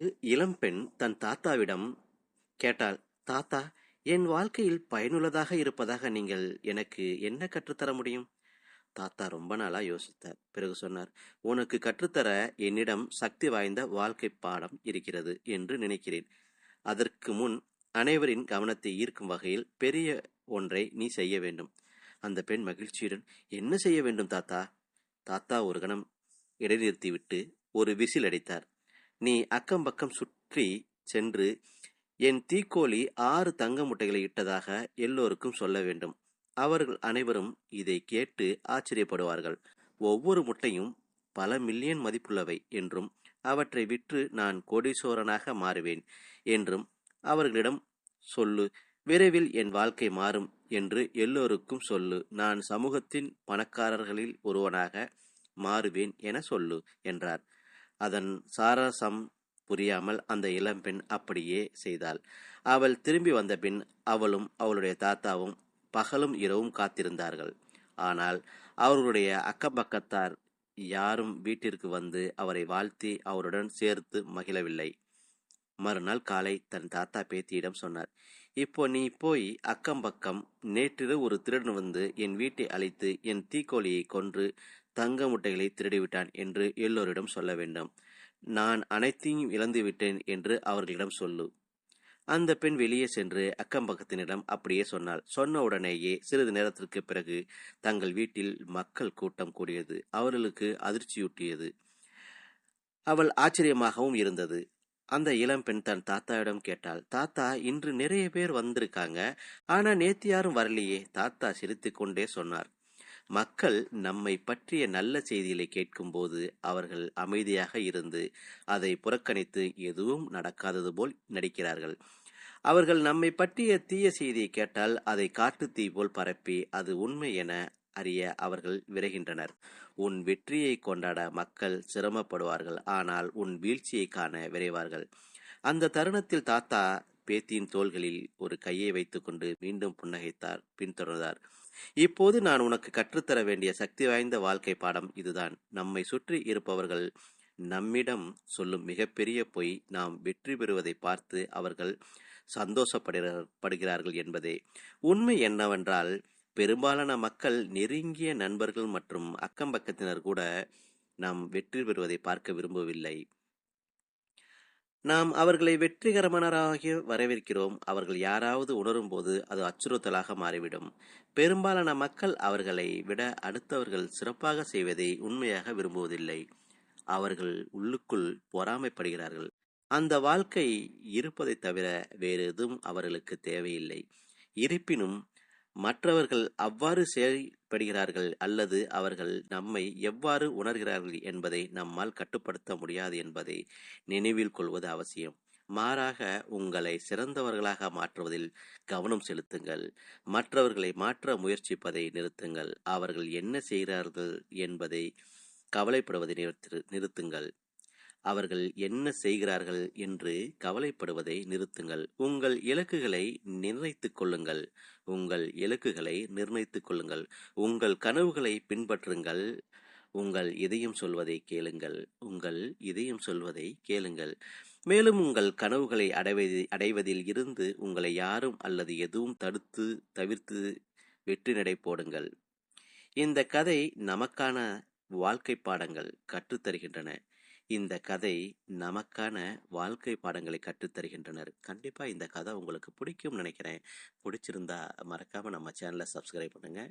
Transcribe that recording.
இளம்பெண் தன் தாத்தாவிடம் கேட்டாள் தாத்தா என் வாழ்க்கையில் பயனுள்ளதாக இருப்பதாக நீங்கள் எனக்கு என்ன கற்றுத்தர முடியும்? தாத்தா ரொம்ப நாளா யோசித்தார். பிறகு சொன்னார் உனக்கு கற்றுத்தர என்னிடம் சக்தி வாய்ந்த வாழ்க்கை பாடம் இருக்கிறது என்று நினைக்கிறேன். அதற்கு முன் அனைவரின் கவனத்தை ஈர்க்கும் வகையில் பெரிய ஒன்றை நீ செய்ய வேண்டும். அந்த பெண் மகிழ்ச்சியுடன் என்ன செய்ய வேண்டும் தாத்தா? தாத்தா ஒரு கணம் இடைநிறுத்திவிட்டு ஒரு விசில் அடித்தார். நீ அக்கம் பக்கம் சுற்றி சென்று என் தீக்கோழி ஆறு தங்க முட்டைகளை இட்டதாக எல்லோருக்கும் சொல்ல வேண்டும். அவர்கள் அனைவரும் இதை கேட்டு ஆச்சரியப்படுவார்கள். ஒவ்வொரு முட்டையும் பல மில்லியன் மதிப்புள்ளவை என்றும் அவற்றை விற்று நான் கோடீஸ்வரனாக மாறுவேன் என்றும் அவர்களிடம் சொல்லு. விரைவில் என் வாழ்க்கை மாறும் என்று எல்லோருக்கும் சொல்லு. நான் சமூகத்தின் பணக்காரர்களில் ஒருவனாக மாறுவேன் என சொல்லு என்றார். அதன் சாரசம் புரியாமல் அந்த இளம்பெண் அப்படியே செய்தாள். அவள் திரும்பி வந்த பின் அவளும் அவளுடைய தாத்தாவும் பகலும் இரவும் காத்திருந்தார்கள். ஆனால் அவர்களுடைய அக்கப்பக்கத்தார் யாரும் வீட்டிற்கு வந்து அவரை வாழ்த்தி அவருடன் சேர்த்து மகிழவில்லை. மறுநாள் காலை தன் தாத்தா பேத்தியிடம் சொன்னார் இப்போ நீ போய் அக்கம் பக்கம் நேற்றிரவு ஒரு திருடன் வந்து என் வீட்டை அழைத்து என் தீக்கோழியை கொன்று தங்க முட்டைகளை திருடிவிட்டான் என்று எல்லோரிடம் சொல்ல வேண்டும். நான் அனைத்தையும் இழந்துவிட்டேன் என்று அவர்களிடம் சொல்லு. அந்த பெண் வெளியே சென்று அக்கம் பக்கத்தினிடம் அப்படியே சொன்னாள். சொன்ன உடனேயே சிறிது நேரத்திற்கு பிறகு தங்கள் வீட்டில் மக்கள் கூட்டம் கூடியது. அவர்களுக்கு அதிர்ச்சியூட்டியது. அவள் ஆச்சரியமாகவும் இருந்தது. அந்த இளம்பெண் தன் தாத்தாவிடம் கேட்டாள். தாத்தா இன்று நிறைய பேர் வந்திருக்காங்க. ஆனா நேத்து யாரும் வரலையே. தாத்தா சிரித்து கொண்டே சொன்னார். மக்கள் நம்மை பற்றிய நல்ல செய்திகளை கேட்கும்போது அவர்கள் அமைதியாக இருந்து அதை புறக்கணித்து எதுவும் நடக்காதது போல் நடிக்கிறார்கள். அவர்கள் நம்மை பற்றிய தீய செய்தியை கேட்டால் அதை காட்டு தீ போல் பரப்பி அது உண்மை என அறிய அவர்கள் விரைகின்றனர். உன் வெற்றியை கொண்டாட மக்கள் சிரமப்படுவார்கள் ஆனால் உன் வீழ்ச்சியை காண விரைவார்கள். அந்த தருணத்தில் தாத்தா பேத்தியின் தோள்களில் ஒரு கையை வைத்துக்கொண்டு மீண்டும் புன்னகைத்தார் பின்தொடர்ந்தார். இப்போது நான் உனக்கு கற்றுத்தர வேண்டிய சக்தி வாய்ந்த வாழ்க்கை பாடம் இதுதான். நம்மை சுற்றி இருப்பவர்கள் நம்மிடம் சொல்லும் மிகப்பெரிய பொய் நாம் வெற்றி பெறுவதை பார்த்து அவர்கள் சந்தோஷப்படுகிறார்கள் என்பதே. உண்மை என்னவென்றால் பெரும்பாலான மக்கள் நெருங்கிய நண்பர்கள் மற்றும் அக்கம்பக்கத்தினர் கூட நாம் வெற்றி பெறுவதை பார்க்க விரும்பவில்லை. நாம் அவர்களை வெற்றிகரமானராக வரவேற்கிறோம். அவர்கள் யாராவது உணரும்போது அது அச்சுறுத்தலாக மாறிவிடும். பெரும்பாலான மக்கள் அவர்களை விட அடுத்தவர்கள் சிறப்பாக செய்வதை உண்மையாக விரும்புவதில்லை. அவர்கள் உள்ளுக்குள் பொறாமைப்படுகிறார்கள். அந்த வாழ்க்கை இருப்பதை தவிர வேறு எதுவும் அவர்களுக்கு தேவையில்லை. இருப்பினும் மற்றவர்கள் அவ்வாறு படுகிறார்கள் அல்லது அவர்கள் நம்மை எவ்வாறு உணர்கிறார்கள் என்பதை நம்மால் கட்டுப்படுத்த முடியாது என்பதை நினைவில் கொள்வது அவசியம். மாறாக உங்களை சிறந்தவர்களாக மாற்றுவதில் கவனம் செலுத்துங்கள். மற்றவர்களை மாற்ற முயற்சிப்பதை நிறுத்துங்கள். அவர்கள் என்ன செய்கிறார்கள் என்பதை கவலைப்படுவதை நிறுத்து நிறுத்துங்கள். அவர்கள் என்ன செய்கிறார்கள் என்று கவலைப்படுவதை நிறுத்துங்கள். உங்கள் இலக்குகளை நிர்ணயித்துக் கொள்ளுங்கள். உங்கள் இலக்குகளை நிர்ணயித்துக் கொள்ளுங்கள். உங்கள் கனவுகளை பின்பற்றுங்கள். உங்கள் இதயம் சொல்வதை கேளுங்கள். உங்கள் இதயம் சொல்வதை கேளுங்கள். மேலும் உங்கள் கனவுகளை அடைவதி அடைவதில் இருந்து உங்களை யாரும் அல்லது எதுவும் தடுத்து தவிர்த்து வெற்றி நடை போடுங்கள். இந்த கதை நமக்கான வாழ்க்கை பாடங்கள் கற்றுத்தருகின்றன. இந்த கதை நமக்கான வாழ்க்கை பாடங்களை கற்றுத்தருகின்றனர் கண்டிப்பாக இந்த கதை உங்களுக்கு பிடிக்கும்னு நினைக்கிறேன். பிடிச்சிருந்தா மறக்காமல் நம்ம சேனலை சப்ஸ்கிரைப் பண்ணுங்கள்